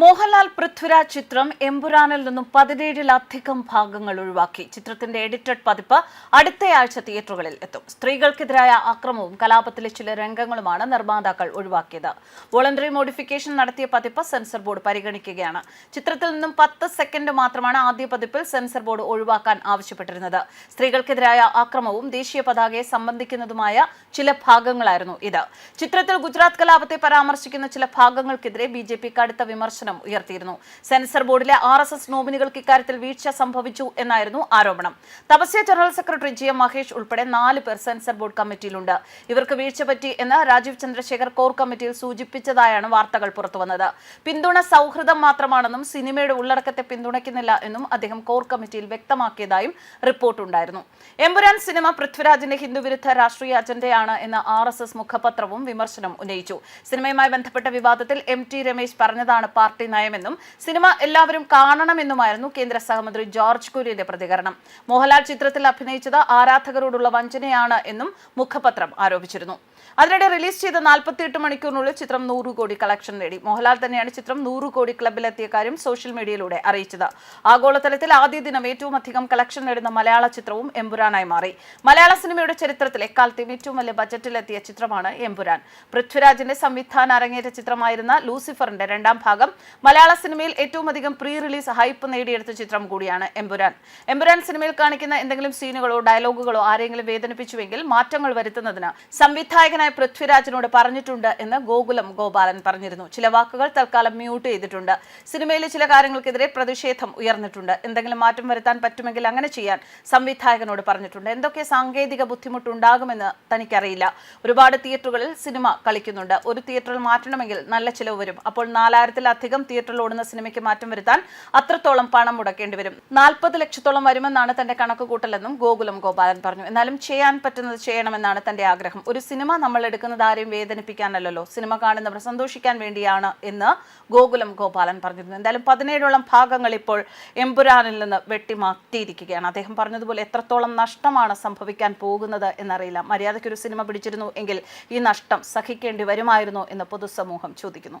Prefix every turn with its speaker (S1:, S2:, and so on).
S1: മോഹൻലാൽ പൃഥ്വിരാജ് ചിത്രം എമ്പുരാനിൽ നിന്നും പതിനേഴിലധികം ഭാഗങ്ങൾ ഒഴിവാക്കി. ചിത്രത്തിന്റെ എഡിറ്റഡ് പതിപ്പ് അടുത്തയാഴ്ച തിയേറ്ററുകളിൽ എത്തും. സ്ത്രീകൾക്കെതിരായ ആക്രമവും കലാപത്തിലെ ചില രംഗങ്ങളുമാണ് നിർമ്മാതാക്കൾ ഒഴിവാക്കിയത്. വോളണ്ടറി മോഡിഫിക്കേഷൻ നടത്തിയ പതിപ്പ് സെൻസർ ബോർഡ് പരിഗണിക്കുകയാണ്. ചിത്രത്തിൽ നിന്നും പത്ത് സെക്കൻഡ് മാത്രമാണ് ആദ്യ പതിപ്പിൽ സെൻസർ ബോർഡ് ഒഴിവാക്കാൻ ആവശ്യപ്പെട്ടിരുന്നത്. സ്ത്രീകൾക്കെതിരായ ആക്രമവും ദേശീയ പതാകയെ സംബന്ധിക്കുന്നതുമായ ചില ഭാഗങ്ങളായിരുന്നു ഇത്. ചിത്രത്തിൽ ഗുജറാത്ത് കലാപത്തെ പരാമർശിക്കുന്ന ചില ഭാഗങ്ങൾക്കെതിരെ ബി കടുത്ത വിമർശനം ഉയർത്തിയിരുന്നു. സെൻസർ ബോർഡിലെ ആർ എസ് എസ് നോമിനികൾക്ക് ഇക്കാര്യത്തിൽ വീഴ്ച സംഭവിച്ചു എന്നായിരുന്നു ആരോപണം. Tapasya general secretary G M Mahesh ഉൾപ്പെടെ നാല് പേർ സെൻസർ ബോർഡ് കമ്മിറ്റിയിലുണ്ട്. ഇവർക്ക് വീഴ്ച പറ്റി എന്ന് രാജീവ് ചന്ദ്രശേഖർ കോർ കമ്മിറ്റിയിൽ സൂചിപ്പിച്ചതായാണ് വാർത്തകൾ പുറത്തുവന്നത്. പിന്തുണ സൗഹൃദം മാത്രമാണെന്നും സിനിമയുടെ ഉള്ളടക്കത്തെ പിന്തുണയ്ക്കുന്നില്ല എന്നും അദ്ദേഹം കോർ കമ്മിറ്റിയിൽ വ്യക്തമാക്കിയതായും റിപ്പോർട്ടുണ്ടായിരുന്നു. എമ്പുരാൻ സിനിമ പൃഥ്വിരാജിന്റെ ഹിന്ദുവിരുദ്ധ രാഷ്ട്രീയ അജണ്ടയാണ് എന്ന ആർ എസ് എസ് മുഖപത്രവും വിമർശനം ഉന്നയിച്ചു. സിനിമയുമായി ബന്ധപ്പെട്ട വിവാദത്തിൽ എം ടി രമേശ് പറഞ്ഞതാണ് പാർട്ടി നയമെന്നും സിനിമ എല്ലാവരും കാണണമെന്നുമായിരുന്നു കേന്ദ്ര സഹമന്ത്രി ജോർജ് കുര്യന്റെ പ്രതികരണം. മോഹൻലാൽ ചിത്രത്തിൽ അഭിനയിച്ചത് ആരാധകരോടുള്ള വഞ്ചനയാണ് എന്നും മുഖപത്രം ആരോപിച്ചിരുന്നു. അതിനിടെ റിലീസ് ചെയ്ത നാൽപ്പത്തിയെട്ട് മണിക്കൂറിനുള്ളിൽ ചിത്രം നൂറ് കോടി കളക്ഷൻ നേടി. മോഹൻലാൽ തന്നെയാണ് ചിത്രം നൂറ് കോടി ക്ലബിലെത്തിയ കാര്യം സോഷ്യൽ മീഡിയയിലൂടെ അറിയിച്ചത്. ആഗോളതലത്തിൽ ആദ്യ ദിനം ഏറ്റവും അധികം കളക്ഷൻ നേടുന്ന മലയാള ചിത്രവും എമ്പുരാനായി മാറി. മലയാള സിനിമയുടെ ചരിത്രത്തിൽ എക്കാലത്തെയും ഏറ്റവും വലിയ ബജറ്റിലെത്തിയ ചിത്രമാണ് എമ്പുരാൻ പൃഥ്വിരാജിന്റെ സംവിധാന അരങ്ങേറ്റ ചിത്രമായിരുന്ന ലൂസിഫറിന്റെ രണ്ടാം ഭാഗം മലയാള സിനിമയിൽ ഏറ്റവും അധികം പ്രീ റിലീസ് ഹൈപ്പ് നേടിയെടുത്ത ചിത്രം കൂടിയാണ് എമ്പുരാൻ. എമ്പുരാൻ സിനിമയിൽ കാണിക്കുന്ന എന്തെങ്കിലും സീനുകളോ ഡയലോഗുകളോ ആരെങ്കിലും വേദനിപ്പിച്ചുവെങ്കിൽ മാറ്റങ്ങൾ വരുത്തുന്നതിന് സംവിധായകനായ പൃഥ്വിരാജിനോട് പറഞ്ഞിട്ടുണ്ട് എന്ന് ഗോകുലം ഗോപാലൻ പറഞ്ഞിരുന്നു. ചില വാക്കുകൾ തൽക്കാലം മ്യൂട്ട് ചെയ്തിട്ടുണ്ട്. സിനിമയിലെ ചില കാര്യങ്ങൾക്കെതിരെ പ്രതിഷേധം ഉയർന്നിട്ടുണ്ട്. എന്തെങ്കിലും മാറ്റം വരുത്താൻ പറ്റുമെങ്കിൽ അങ്ങനെ ചെയ്യാൻ സംവിധായകനോട് പറഞ്ഞിട്ടുണ്ട്. എന്തൊക്കെ സാങ്കേതിക ബുദ്ധിമുട്ടുണ്ടാകുമെന്ന് തനിക്കറിയില്ല. ഒരുപാട് തിയേറ്ററുകളിൽ സിനിമ കളിക്കുന്നുണ്ട്. ഒരു തിയേറ്ററിൽ മാറ്റണമെങ്കിൽ നല്ല ചിലവ് വരും. അപ്പോൾ നാലായിരത്തിലധികം തിയേറ്ററിൽ ഓടുന്ന സിനിമയ്ക്ക് മാറ്റം വരുത്താൻ അത്രത്തോളം പണം മുടക്കേണ്ടി വരും. നാൽപ്പത് ലക്ഷത്തോളം വരുമെന്നാണ് തന്റെ കണക്കുകൂട്ടലെന്നും ഗോകുലം ഗോപാലൻ പറഞ്ഞു. എന്നാലും ചെയ്യാൻ പറ്റുന്നത് ചെയ്യണമെന്നാണ് തന്റെ ആഗ്രഹം. ഒരു സിനിമ നമ്മൾ എടുക്കുന്നത് ആരെയും വേദനിപ്പിക്കാനല്ലോ സിനിമ കാണുന്നവർ സന്തോഷിക്കാൻ വേണ്ടിയാണ് എന്ന് ഗോകുലം ഗോപാലൻ പറഞ്ഞിരുന്നു. എന്തായാലും പതിനേഴോളം ഭാഗങ്ങൾ ഇപ്പോൾ എംപുരാനിൽ നിന്ന് വെട്ടിമാറ്റിയിരിക്കുകയാണ്. അദ്ദേഹം പറഞ്ഞതുപോലെ എത്രത്തോളം നഷ്ടമാണ് സംഭവിക്കാൻ പോകുന്നത് എന്നറിയില്ല. മര്യാദയ്ക്ക് ഒരു സിനിമ പിടിച്ചിരുന്നു എങ്കിൽ ഈ നഷ്ടം സഹിക്കേണ്ടി വരുമായിരുന്നോ എന്ന് പൊതുസമൂഹം ചോദിക്കുന്നു.